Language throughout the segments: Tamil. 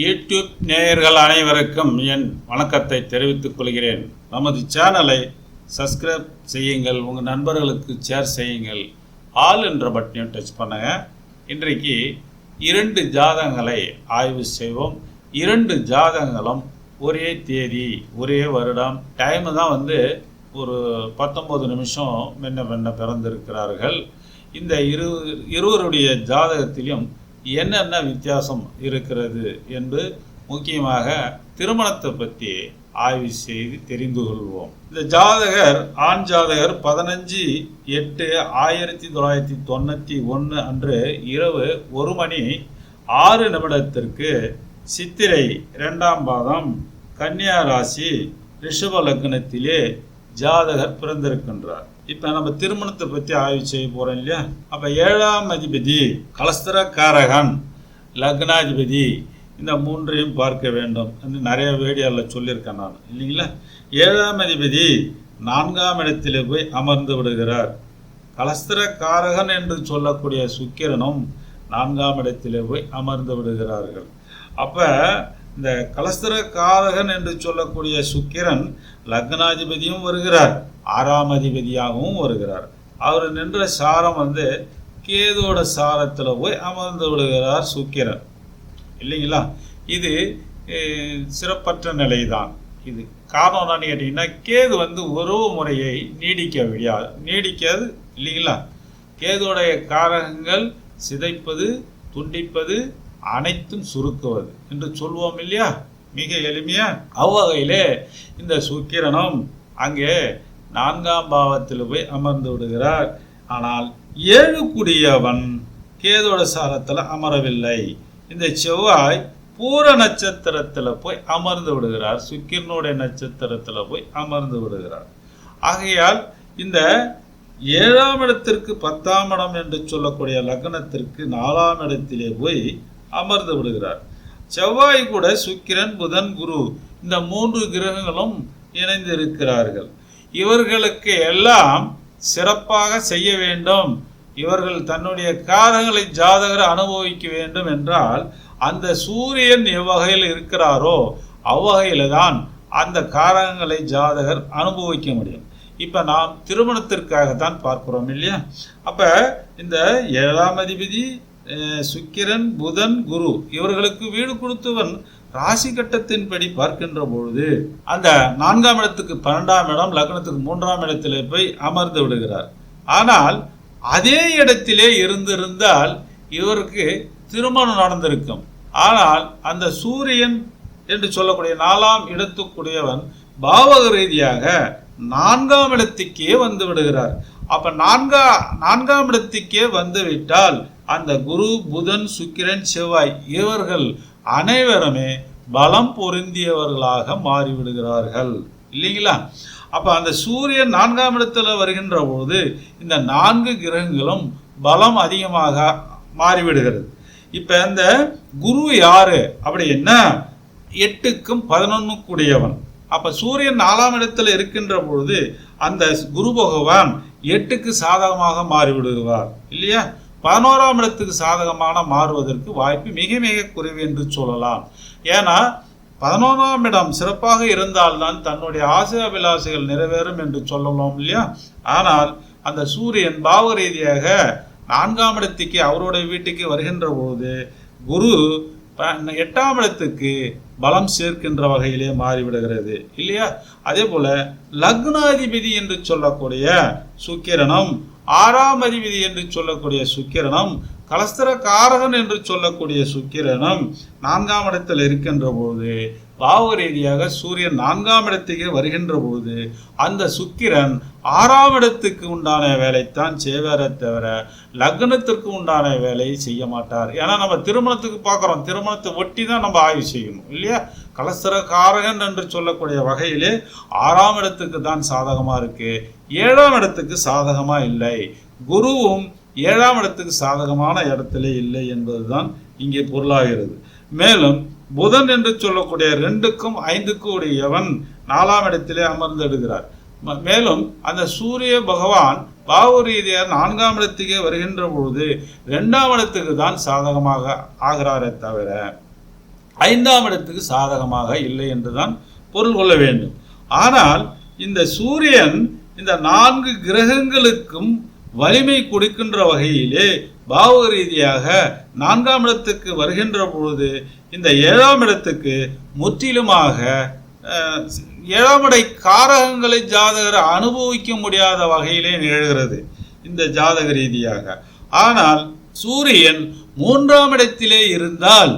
யூடியூப் நேயர்கள் அனைவருக்கும் என் வணக்கத்தை தெரிவித்துக் கொள்கிறேன். நமது சேனலை சப்ஸ்கிரைப் செய்யுங்கள் உங்கள் நண்பர்களுக்கு ஷேர் செய்யுங்கள் ஆல் என்ற பட்டனையும் டச் பண்ணுங்க. இன்றைக்கு இரண்டு ஜாதகங்களை ஆய்வு செய்வோம். இரண்டு ஜாதகங்களும் ஒரே தேதி ஒரே வருடம். டைமு தான் வந்து ஒரு பத்தொம்பது நிமிஷம் மென்ன மென்ன பிறந்திருக்கிறார்கள். இந்த இரு இருவருடைய ஜாதகத்திலும் என்னென்ன வித்தியாசம் இருக்கிறது என்று முக்கியமாக திருமணத்தை பற்றி ஆய்வு செய்து தெரிந்து கொள்வோம். இந்த ஜாதகர் ஆண் ஜாதகர் பதினஞ்சு எட்டு ஆயிரத்தி தொள்ளாயிரத்தி தொண்ணூற்றி ஒன்று அன்று இரவு ஒரு மணி ஆறு நிமிடத்திற்கு சித்திரை ரெண்டாம் பாதம் கன்னியா ராசி ரிஷப லக்னத்திலே ஜாதகர் பிறந்திருக்கின்றார். இப்போ நம்ம திருமணத்தை பற்றி ஆய்வு செய்ய போகிறோம் இல்லையா? அப்போ ஏழாம் அதிபதி கலஸ்தரக்காரகன் லக்னாதிபதி இந்த மூன்றையும் பார்க்க வேண்டும் என்று நிறைய வேடியாவில் சொல்லியிருக்கேன் நான். இல்லைங்களா? ஏழாம் அதிபதி நான்காம் இடத்திலே போய் அமர்ந்து விடுகிறார். கலஸ்தரக்காரகன் என்று சொல்லக்கூடிய சுக்கிரனும் நான்காம் இடத்திலே போய் அமர்ந்து விடுகிறார்கள். அப்போ இந்த கலஸ்தரக்காரகன் என்று சொல்லக்கூடிய சுக்கிரன் லக்னாதிபதியும் வருகிறார். ஆறாம் அதிபதியாகவும் வருகிறார். அவர் நின்ற சாரம் வந்து கேதோட சாரத்தில் போய் அமர்ந்து விடுகிறார் சுக்கிரன். இல்லைங்களா? இது சிறப்பற்ற நிலை தான் இது காரணம் என்னன்னு கேட்டிங்கன்னா கேது வந்து உறவு முறையை நீடிக்க முடியாது நீடிக்காது இல்லைங்களா? கேதுடைய காரகங்கள் சிதைப்பது துண்டிப்பது அனைத்தும் சுருக்குவது என்று சொல்வோம் இல்லையா? மிக எளிமையா? அவ்வகையிலே இந்த சுக்கிரனும் அங்கே நான்காம் பாவத்தில் போய் அமர்ந்து விடுகிறார். ஆனால் ஏழு குடியவன் கேதோட சாரத்தில் அமரவில்லை. இந்த செவ்வாய் பூர நட்சத்திரத்தில் போய் அமர்ந்து விடுகிறார். சுக்கிரனுடைய நட்சத்திரத்தில் போய் அமர்ந்து விடுகிறார். ஆகையால் இந்த ஏழாம் இடத்திற்கு பத்தாம் இடம் என்று சொல்லக்கூடிய லக்னத்திற்கு நாலாம் இடத்திலே போய் அமர்ந்து விடுகிறார் செவ்வாய் கூட சுக்கிரன் புதன் குரு இந்த மூன்று கிரகங்களும் இணைந்து இருக்கிறார்கள் இவர்களுக்கு எல்லாம் சிறப்பாக செய்ய வேண்டும். இவர்கள் தன்னுடைய காரங்களை ஜாதகர் அனுபவிக்க வேண்டும் என்றால் அந்த சூரியன் எவ்வகையில் இருக்கிறாரோ அவ்வகையில தான் அந்த காரகங்களை ஜாதகர் அனுபவிக்க முடியும். இப்போ நாம் திருமணத்திற்காகத்தான் பார்க்குறோம் இல்லையா? அப்போ இந்த ஏழாம் அதிபதி சுக்கிரன் புதன் குரு இவர்களுக்கு வீடு கொடுத்தவன் ராசி கட்டத்தின்படி பார்க்கின்ற பொழுது அந்த நான்காம் இடத்துக்கு பன்னெண்டாம் இடம் லக்னத்துக்கு மூன்றாம் இடத்திலே போய் அமர்ந்து விடுகிறார். ஆனால் அதே இடத்திலே இருந்திருந்தால் இவருக்கு திருமணம் நடந்திருக்கும். ஆனால் அந்த சூரியன் என்று சொல்லக்கூடிய நாலாம் இடத்துக்குடையவன் பாவக ரீதியாக நான்காம் இடத்துக்கே வந்து விடுகிறார். அப்ப நான்கா நான்காம் இடத்துக்கே வந்து விட்டால் அந்த குரு புதன் சுக்கிரன் செவ்வாய் இவர்கள் அனைவருமே பலம் பொருந்தியவர்களாக மாறிவிடுகிறார்கள். இல்லைங்களா? அப்ப அந்த சூரியன் நான்காம் இடத்துல வருகின்ற பொழுது இந்த நான்கு கிரகங்களும் பலம் அதிகமாக மாறிவிடுகிறது. இப்ப இந்த குரு யாரு அப்படின்னா எட்டுக்கும் பதினொன்னுக்குடையவன். அப்ப சூரியன் நாலாம் இடத்துல இருக்கின்ற பொழுது அந்த குரு பகவான் எட்டுக்கு சாதகமாக மாறிவிடுவார். இல்லையா? பதினோராம் இடத்துக்கு சாதகமான மாறுவதற்கு வாய்ப்பு மிக மிக குறைவு என்று சொல்லலாம். ஏன்னா பதினோராம் இடம் சிறப்பாக இருந்தால்தான் தன்னுடைய ஆசை அபிலாசைகள் நிறைவேறும் என்று சொல்லலாம் இல்லையா? ஆனால் அந்த சூரியன் பாவ ரீதியாக நான்காம் இடத்துக்கு அவருடைய வீட்டுக்கு வருகின்ற பொழுது குரு ப- எட்டாம் இடத்துக்கு பலம் சேர்க்கின்ற வகையிலே மாறிவிடுகிறது இல்லையா? அதே போல லக்னாதிபதி என்று சொல்லக்கூடிய சுக்கிரனும் ஆறாம் அறிவிதி என்று சொல்லக்கூடிய சுக்கிரனும் கலஸ்தர காரகன் என்று சொல்லக்கூடிய சுக்கிரனும் நான்காம் இடத்தில் இருக்கின்ற போது பாவ ரீதியாக சூரியன் நான்காம் இடத்துக்கு வருகின்ற போது அந்த சுக்கிரன் ஆறாம் இடத்துக்கு உண்டான வேலைத்தான் சேவார தவிர லக்னத்திற்கு உண்டான வேலையை செய்ய மாட்டார். ஏன்னா நம்ம திருமணத்துக்கு பார்க்குறோம். திருமணத்தை ஒட்டி தான் நம்ம ஆய்வு செய்யணும் இல்லையா? கலசரக்காரகன் காரகன் என்று சொல்லக்கூடிய வகையிலே ஆறாம் இடத்துக்கு தான் சாதகமாக இருக்கு. ஏழாம் இடத்துக்கு சாதகமாக இல்லை. குருவும் ஏழாம் இடத்துக்கு சாதகமான இடத்திலே இல்லை என்பதுதான் இங்கே பொருளாகிறது. மேலும் புதன் என்று சொல்லக்கூடிய ரெண்டுக்கும் ஐந்துக்கும் உடையவன் நாலாம் இடத்திலே அமர்ந்திடுகிறார். ம- மேலும் அந்த சூரிய பகவான் பாவு ரீதியாக நான்காம் இடத்துக்கே வருகின்ற பொழுது ரெண்டாம் இடத்துக்கு தான் சாதகமாக ஆகிறாரே தவிர ஐந்தாம் இடத்துக்கு சாதகமாக இல்லை என்றுதான் பொருள் கொள்ள வேண்டும். ஆனால் இந்த சூரியன் இந்த நான்கு கிரகங்களுக்கும் வலிமை கொடுக்கின்ற வகையிலே பாவ ரீதியாக நான்காம் இடத்துக்கு வருகின்ற பொழுது இந்த ஏழாம் இடத்துக்கு முற்றிலுமாக ஏழாம் இடை காரகங்களை ஜாதகர் அனுபவிக்க முடியாத வகையிலே நிகழ்கிறது இந்த ஜாதக ரீதியாக. ஆனால் சூரியன் மூன்றாம் இடத்திலே இருந்தால்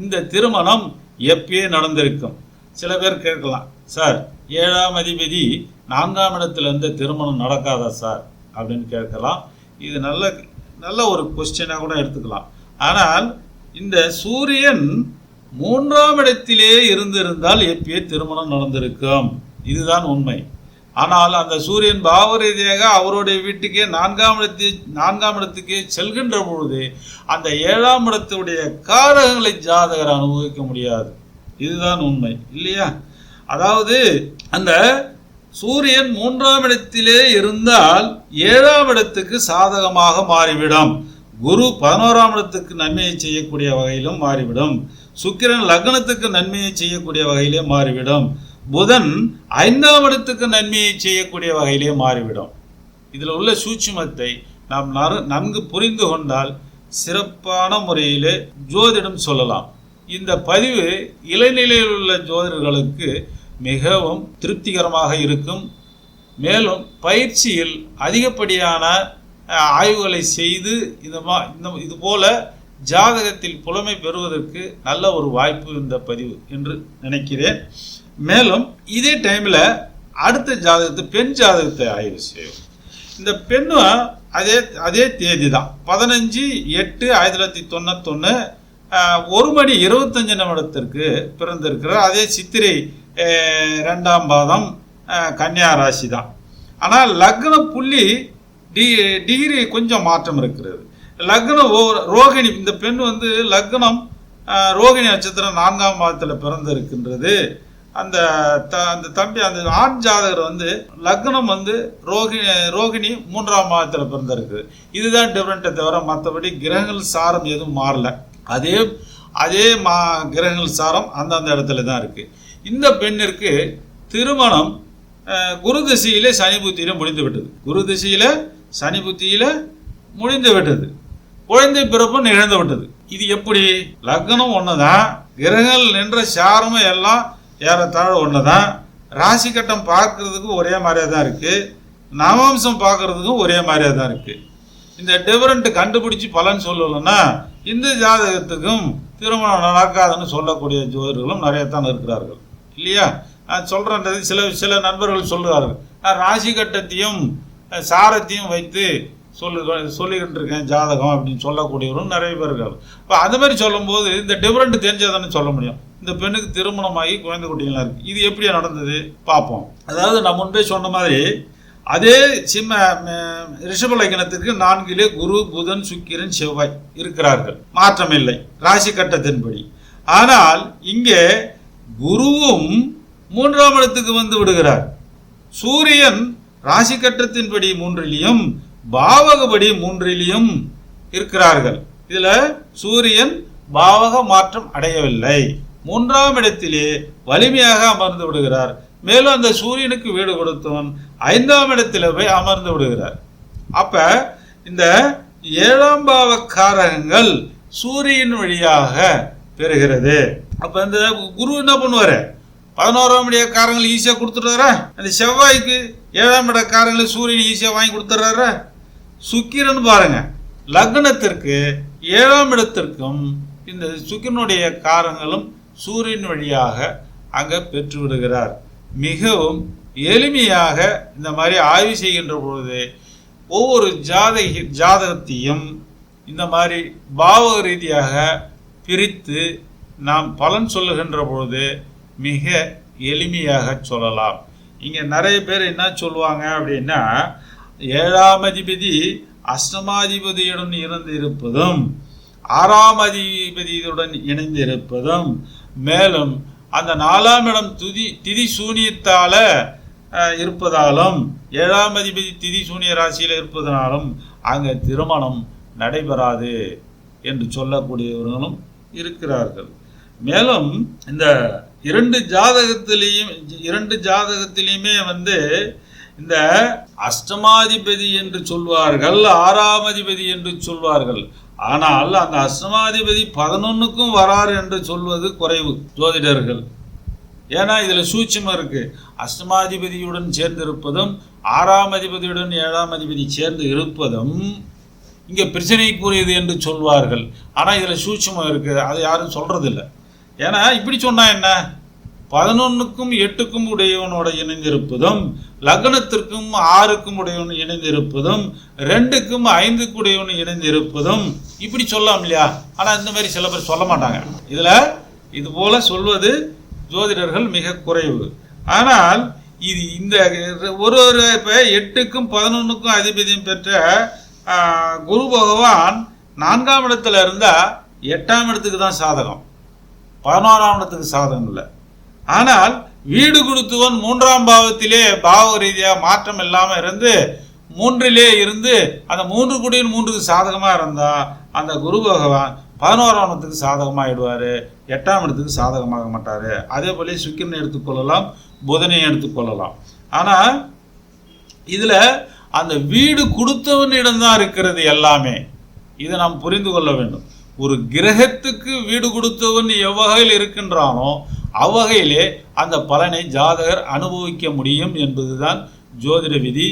இந்த திருமணம் எப்பயே நடந்திருக்கும். சில பேர் கேட்கலாம் சார் ஏழாம் அதிபதி நான்காம் இடத்துல இருந்து திருமணம் நடக்காதா சார்? அப்படின்னு கேட்கலாம். இது நல்ல நல்ல ஒரு கொஸ்டினாக கூட எடுத்துக்கலாம். ஆனால் இந்த சூரியன் மூன்றாம் இடத்திலே இருந்திருந்தால் எப்பயே திருமணம் நடந்திருக்கும். இதுதான் உண்மை. ஆனால் அந்த சூரியன் பாவரீதியாக அவருடைய வீட்டுக்கே நான்காம் இடத்தை நான்காம் இடத்துக்கே செல்கின்ற பொழுது அந்த ஏழாம் இடத்துடைய காரகங்களை ஜாதகர் அனுபவிக்க முடியாது. இதுதான் உண்மை இல்லையா? அதாவது அந்த சூரியன் மூன்றாம் இடத்திலே இருந்தால் ஏழாம் இடத்துக்கு சாதகமாக மாறிவிடும். குரு பதினோராம் இடத்துக்கு நன்மையை செய்யக்கூடிய வகையிலும் மாறிவிடும். சுக்கிரன் லக்னத்துக்கு நன்மையை செய்யக்கூடிய வகையிலே மாறிவிடும். புதன் ஐந்தாம் இடத்துக்கு நன்மையை செய்யக்கூடிய வகையிலே மாறிவிடும். இதில் உள்ள சூட்சுமத்தை நாம் நன்கு புரிந்து கொண்டால் சிறப்பான முறையிலே ஜோதிடம் சொல்லலாம். இந்த பதிவு இளநிலையில் உள்ள ஜோதிடர்களுக்கு மிகவும் திருப்திகரமாக இருக்கும். மேலும் பயிற்சியில் அதிகப்படியான ஆய்வுகளை செய்து இந்த மா இந்த இது போல ஜாதகத்தில் புலமை பெறுவதற்கு நல்ல ஒரு வாய்ப்பு இந்த பதிவு என்று நினைக்கிறேன். மேலும் இதே டைமில் அடுத்த ஜாதகத்தை பெண் ஜாதகத்தை ஆய்வு செய்யும். இந்த பெண்ணும் அதே அதே தேதி தான் பதினஞ்சு எட்டு ஆயிரத்தி தொள்ளாயிரத்தி தொண்ணூத்தொன்று ஒரு மணி இருபத்தஞ்சு நிமிடத்திற்கு பிறந்திருக்கிற அதே சித்திரை ரெண்டாம் பாதம் கன்னியா ராசி தான் ஆனால் லக்ன புள்ளி டி டிகிரி கொஞ்சம் மாற்றம் இருக்கிறது. லக்னம் ரோகிணி இந்த பெண் வந்து லக்னம் ரோகிணி நட்சத்திரம் நான்காம் மாதத்தில் பிறந்திருக்கின்றது. அந்த த அந்த தம்பி அந்த ஆண் ஜாதகர் வந்து லக்னம் வந்து ரோகிணி ரோகிணி மூன்றாம் மாதத்தில் பிறந்திருக்கு. இதுதான் டிஃப்ரெண்ட்டை தவிர மற்றபடி கிரகங்கள் சாரம் எதுவும் மாறல. அதே அதே மா கிரகங்கள் சாரம் அந்தந்த இடத்துல தான் இருக்குது இந்த பெண்ணிற்கு திருமணம் குரு திசையிலே சனி புத்தியில் முடிந்து விட்டது. குரு திசையில் சனி புத்தியில் முடிந்து விட்டது. குழந்தை பிறப்பும் நிகழ்ந்து விட்டது. இது எப்படி? லக்னம் ஒன்று தான் கிரகங்கள் நின்ற சாரமும் எல்லாம் ஏறத்தாழ ஒன்று தான் ராசி கட்டம் பார்க்கறதுக்கு ஒரே மாதிரியா தான் இருக்குது நவம்சம் பார்க்கறதுக்கும் ஒரே மாதிரியா தான் இருக்குது இந்த டிஃபரெண்ட் கண்டுபிடிச்சி பலன் சொல்லலைன்னா இந்து ஜாதகத்துக்கும் திருமணம் நடக்காதுன்னு சொல்லக்கூடிய ஜோதிடர்களும் நிறைய தான் இருக்கிறார்கள். இல்லையா? நான் சொல்கிறேன்றது சில சில நண்பர்கள் சொல்கிறார்கள் நான் ராசி கட்டத்தையும் சாரத்தையும் வைத்து சொல்லு சொல்லிக்கிட்டு இருக்கேன் ஜாதகம் அப்படின்னு சொல்லக்கூடியவரும் நிறைய பேர் இருக்காரு இப்போ அது மாதிரி சொல்லும்போது இந்த டிஃப்ரெண்ட் தெரிஞ்சாதானே சொல்ல முடியும். இந்த பெண்ணுக்கு திருமணமாகி குழந்தை குட்டிகளாக இருக்குது இது எப்படியா நடந்தது? பார்ப்போம். அதாவது நான் முன்பே சொன்ன மாதிரி அதே சிம்ம ம- ரிஷப லக்னத்திற்கு நான்கிலே குரு புதன் சுக்கிரன் செவ்வாய் இருக்கிறார்கள். மாற்றமில்லை. ராசி கட்டத்தின்படி. ஆனால் இங்கே குருவும் மூன்றாம் இடத்துக்கு வந்து விடுகிறார். சூரியன் ராசி கட்டத்தின்படி மூன்றிலையும் பாவகப்படி மூன்றிலையும் இருக்கிறார்கள். இதுல சூரியன் பாவக மாற்றம் அடையவில்லை. மூன்றாம் இடத்திலே வலிமையாக அமர்ந்து விடுகிறார். மேலும் அந்த சூரியனுக்கு வீடு கொடுத்தவன் ஐந்தாம் இடத்துல போய் அமர்ந்து விடுகிறார். அப்ப இந்த ஏழாம் பாவ காரகங்கள் சூரியன் வழியாக பெறுகிறது. அப்ப இந்த குரு என்ன பண்ணுவாரு? பதினோராம் இட காரங்கள் ஈஸியாக கொடுத்துட்றாரா அந்த செவ்வாய்க்கு ஏழாம் இட காரங்களை சூரியன் ஈஸியாக வாங்கி கொடுத்துட்றாரா? சுக்கிரன் பாருங்க. லக்னத்திற்கு ஏழாம் இடத்திற்கும் இந்த சுக்கிரனுடைய காரங்களும் சூரியன் வழியாக அங்கே பெற்று விடுகிறார். மிகவும் எளிமையாக இந்த மாதிரி ஆய்வு செய்கின்ற பொழுது ஒவ்வொரு ஜாதக ஜாதகத்தையும் இந்த மாதிரி பாவ ரீதியாக பிரித்து நாம் பலன் சொல்லுகின்ற பொழுது மிக எளிமையாக சொல்லலாம். இங்கே நிறைய பேர் என்ன சொல்லுவாங்க அப்படின்னா ஏழாம் அதிபதி அஷ்டமாதிபதியுடன் இருந்திருப்பதும் ஆறாம் அதிபதியுடன் இணைந்து இருப்பதும் மேலும் அந்த நாலாம் இடம் துதி திதி சூனியத்தால இருப்பதாலும் ஏழாம் அதிபதி திதி சூனிய ராசியில் இருப்பதனாலும் அங்கே திருமணம் நடைபெறாது என்று சொல்லக்கூடியவர்களும் இருக்கிறார்கள். மேலும் இந்த இரண்டு ஜாதகத்திலையும் இரண்டு ஜாதகத்திலையுமே வந்து இந்த அஷ்டமாதிபதி என்று சொல்வார்கள் ஆறாம் அதிபதி என்று சொல்வார்கள். ஆனால் அந்த அஷ்டமாதிபதி பதினொன்னுக்கும் வரார் என்று சொல்வது குறைவு ஜோதிடர்கள். ஏன்னா இதில் சூட்சமம் இருக்கு. அஷ்டமாதிபதியுடன் சேர்ந்திருப்பதும் ஆறாம் அதிபதியுடன் ஏழாம் அதிபதி சேர்ந்து இருப்பதும் இங்கே பிரச்சனைக்குரியது என்று சொல்வார்கள். ஆனால் இதில் சூட்சமம் இருக்குது அதை யாரும் சொல்கிறதில்ல ஏன்னா இப்படி சொன்னால் என்ன? பதினொன்றுக்கும் எட்டுக்கும் உடையவனோட இணைந்திருப்பதும் லக்னத்திற்கும் ஆறுக்கும் உடையவன் இணைந்திருப்பதும் ரெண்டுக்கும் ஐந்துக்கு உடையவன் இணைந்திருப்பதும் இப்படி சொல்லலாம் இல்லையா? ஆனால் இந்த மாதிரி சில பேர் சொல்ல மாட்டாங்க. இதில் இது போல சொல்வது ஜோதிடர்கள் மிக குறைவு. ஆனால் இது இந்த ஒரு ஒரு இப்போ எட்டுக்கும் பதினொன்றுக்கும் அதிபதியும் பெற்ற குரு பகவான் நான்காம் இடத்துல இருந்தால் எட்டாம் இடத்துக்கு தான் சாதகம். பதினோராம் இடத்துக்கு சாதகம் இல்லை. ஆனால் வீடு கொடுத்தவன் மூன்றாம் பாவத்திலே பாவ ரீதியாக மாற்றம் இல்லாமல் இருந்து மூன்றிலே இருந்து அந்த மூன்று குடியின் மூன்றுக்கு சாதகமாக இருந்தால் அந்த குரு பகவான் பதினோராம் இடத்துக்கு சாதகமாகிடுவார் எட்டாம் இடத்துக்கு சாதகமாக மாட்டார். அதே போல சுக்கிரனை எடுத்துக்கொள்ளலாம் புதனையும் எடுத்துக்கொள்ளலாம் ஆனால் இதில் அந்த வீடு கொடுத்தவனிடம் தான் இருக்கிறது எல்லாமே. இதை நாம் புரிந்து கொள்ள வேண்டும். ஒரு கிரகத்துக்கு வீடு கொடுத்தவன் எவ்வகையில் இருக்கின்றானோ அவ்வகையிலே அந்த பலனை ஜாதகர் அனுபவிக்க முடியும் என்பதுதான் ஜோதிட விதி.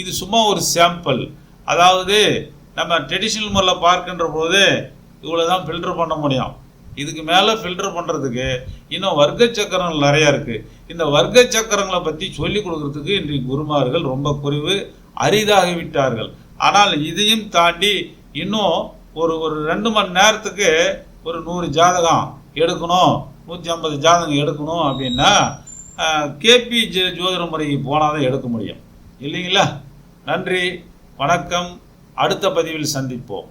இது சும்மா ஒரு சாம்பிள் அதாவது நம்ம ட்ரெடிஷ்னல் முறையில் பார்க்கின்ற போது இவ்வளோ தான் ஃபில்டர் பண்ண முடியும். இதுக்கு மேலே ஃபில்டர் பண்ணுறதுக்கு இன்னும் வர்க்க சக்கரங்கள் நிறையா இருக்குது இந்த வர்க்க சக்கரங்களை பற்றி சொல்லிக் கொடுக்கறதுக்கு இன்றைக்கு குருமார்கள் ரொம்ப குறைவு அரிதாகி விட்டார்கள் ஆனால் இதையும் தாண்டி இன்னும் ஒரு ஒரு ரெண்டு மணி நேரத்துக்கு ஒரு நூறு ஜாதகம் எடுக்கணும். நூற்றி ஐம்பது ஜாதகம் எடுக்கணும் அப்படின்னா கேபி ஜோதிட முறைக்கு போனால் தான் எடுக்க முடியும். இல்லைங்களா? நன்றி வணக்கம். அடுத்த பதிவில் சந்திப்போம்.